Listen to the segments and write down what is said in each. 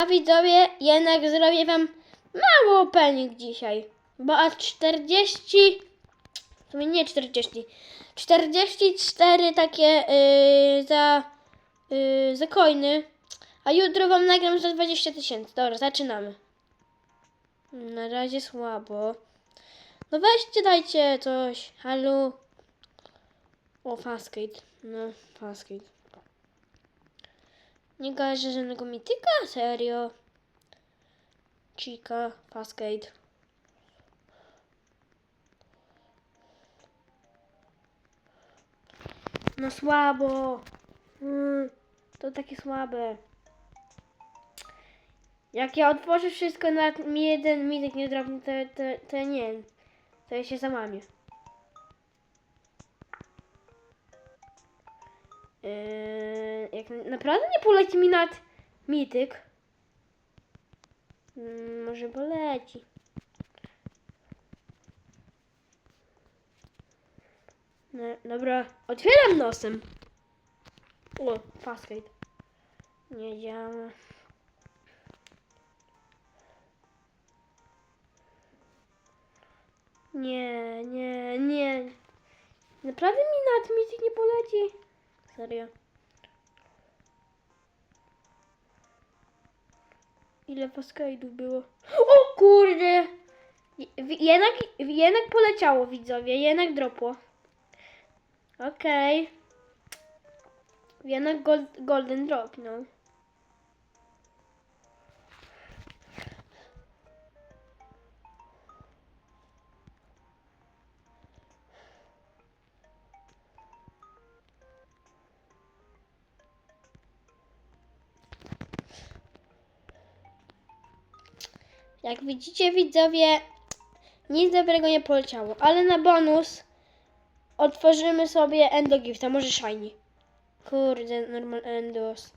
Ja widzowie, jednak zrobię wam mały opening dzisiaj. Bo aż 40, w sumie nie 40, 44 takie yy, za, yy, za coiny. A jutro wam nagram za 20 tysięcy. Dobra, zaczynamy. Na razie słabo. No weźcie, dajcie coś. Halo. O, Fastgate. No, Fastgate. Nie kojarzę żadnego mityka? Serio? Chica, Fastgate. No słabo. Mm, to takie słabe. Jak ja otworzę wszystko, na mi jeden mityk nie drobny, to, to, to nie. To ja się załamię. Yy, jak naprawdę nie poleci mi nad mityk. Mm, może poleci. No, dobra, otwieram nosem. O, Fastgate. Nie działa. Nie, nie, nie. Naprawdę mi nad mityk nie poleci? Serio. Ile Fastgate'ów było? O kurde! Je- Jednak, jednak poleciało widzowie, jednak dropło. Okej. Jednak gold, golden drop, no. Jak widzicie widzowie, nic dobrego nie poleciało, ale na bonus otworzymy sobie Endo Gifta, może Shiny. Kurde, normal Endos.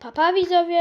Papa widzowie,